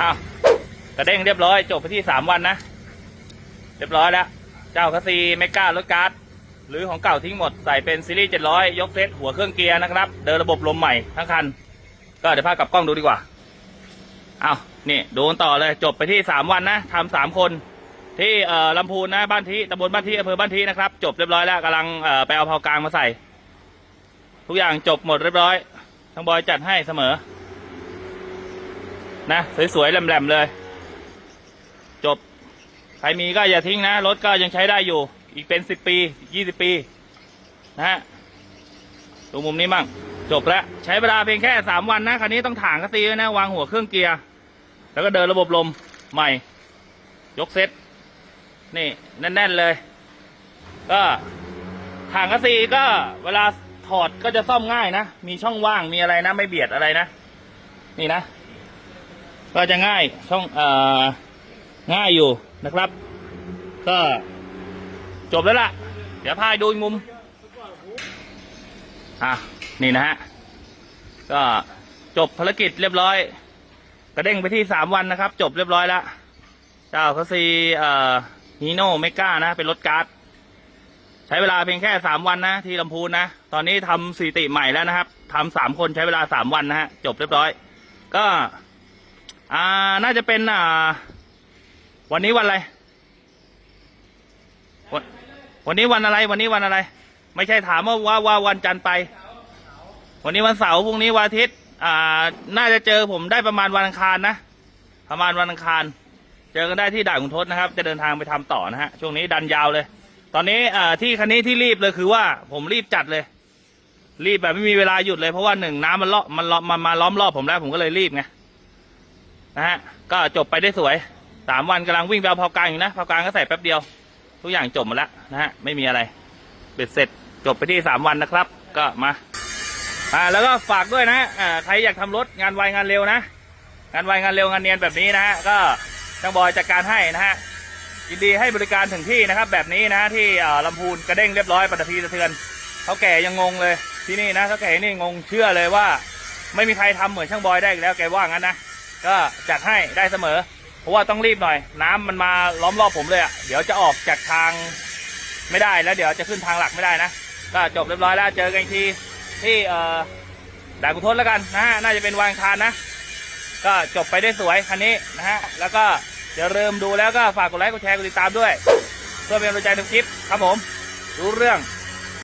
อ้าวกระเด้งเรียบร้อย จบไปที่สามวันนะ เรียบร้อยแล้ว เจ้าคัสซีเมก้ารถการ์ดหรือของเก่าทิ้งหมดใส่เป็นซีรีส์700ยยกเซตหัวเครื่องเกียร์นะครับ เดินระบบลมใหม่ทั้งคัน ก็เดี๋ยวพากลับกล้องดูดีกว่าเอานี่ดูกันต่อเลยจบไปที่สามวันนะทำสามคนที่เอ่อลำพูนนะบ้านที่ตำบลบ้านที่อำเภอบ้านที่นะครับ จบเรียบร้อยแล้วกำลังเอ่อไปเอาเผากลางมาใส่ ทุกอย่างจบหมดเรียบร้อยทั้งบอยจัดให้เสมอ นะ สวยๆแหลมๆเลย จบ ใครมีก็อย่าทิ้งนะ รถก็ยังใช้ได้อยู่ อีกเป็นสิบปียี่สิบปี นะฮะดูมุมนี้มั่ง จบแล้ว ใช้เวลาเพียงแค่สามวันนะคันนี้ต้องถางกระซีนะ วางหัวเครื่องเกียร์ แล้วก็เดินระบบลมใหม่ ยกเซตนี่ แน่น ๆ เลย ก็ถางกระซีก็เวลาถอดก็จะซ่อมง่ายนะ มีช่องว่างมีอะไรนะ ไม่เบียดอะไรนะ นี่นะ ก็จะง่ายช่องเอ่อง่ายอยู่นะครับ ก็จบแล้วล่ะ เดี๋ยวพายดูมุม อะ นี่นะฮะ ก็จบภารกิจเรียบร้อย กระเด้งไปที่สามวันนะครับ จบเรียบร้อยแล้วเจ้าคัสซีเอ่อฮีโน่เมก้านะ เป็นรถการ์ดใช้เวลาเพียงแค่สามวันนะที่ลำพูนนะ ตอนนี้ทำสถิติใหม่แล้วนะครับทำสามคนใช้เวลาสามวันนะฮะ จบเรียบร้อย ก็ อ่า น่าจะเป็นอ่า วันนี้วันอะไร วันวันนี้วันอะไร วันนี้วันอะไร ไม่ใช่ถามว่าว่าว่าวันจันทร์ไป วันนี้วันเสาร์พรุ่งนี้วันอาทิตย์ อ่า น่าจะเจอผมได้ประมาณวันอังคารนะ ประมาณวันอังคาร เจอกันได้ที่ด่านขุนทศนะครับ จะเดินทางไปทำต่อนะฮะ ช่วงนี้ดันยาวเลย ตอนนี้อ่าที่คันนี้ที่รีบเลยคือว่าผมรีบจัดเลย รีบแบบไม่มีเวลาหยุดเลยเพราะว่าหนึ่งน้ำมันเลาะมันล้อมันมาล้อมรอบผมแล้วผมก็เลยรีบไง นะฮะก็จบไปได้สวยสามวันกำลังวิ่งไปเอาเผากลางอยู่นะเผากลางก็ใส่แป๊บเดียว ทุกอย่างจบหมดแล้วนะฮะไม่มีอะไรเบ็ดเสร็จจบไปที่สามวันนะครับ ก็มาอ่าแล้วก็ฝากด้วยนะอ่าใครอยากทำรถงานไวงานเร็วนะ งานไวงานเร็วงานเนียนแบบนี้นะฮะก็ช่างบอยจัดการให้นะฮะยินดีให้บริการถึงที่นะครับ แบบนี้นะที่อ่าลำพูนกระเด้งเรียบร้อยปัตตภีสะเทือนเขาแก่ยังงงเลยที่นี่นะเขาแก่นี่งงเชื่อเลยว่า ไม่มีใครทำเหมือนช่างบอยได้อีกแล้วแกว่างั้นนะ ก็จัดให้ได้เสมอ เพราะว่าต้องรีบหน่อย น้ำมันมาล้อมรอบผมเลยอะ่ะเดี๋ยวจะออกจากทางไม่ได้แล้วเดี๋ยวจะขึ้นทางหลักไม่ได้นะก็จบเรียบร้อยแล้วเจอกันทีที่เอ่อด่านกุทศแล้วกันนะฮะน่าจะเป็นวางคารนะ ก็จบไปได้สวยคันนี้นะฮะแล้วก็อย่าลืมดูแล้วก็ฝากกดไลค์กดแชร์กดติดตามด้วยเพื่อเป็นกำลังใจในคลิปครับผม รู้เรื่อง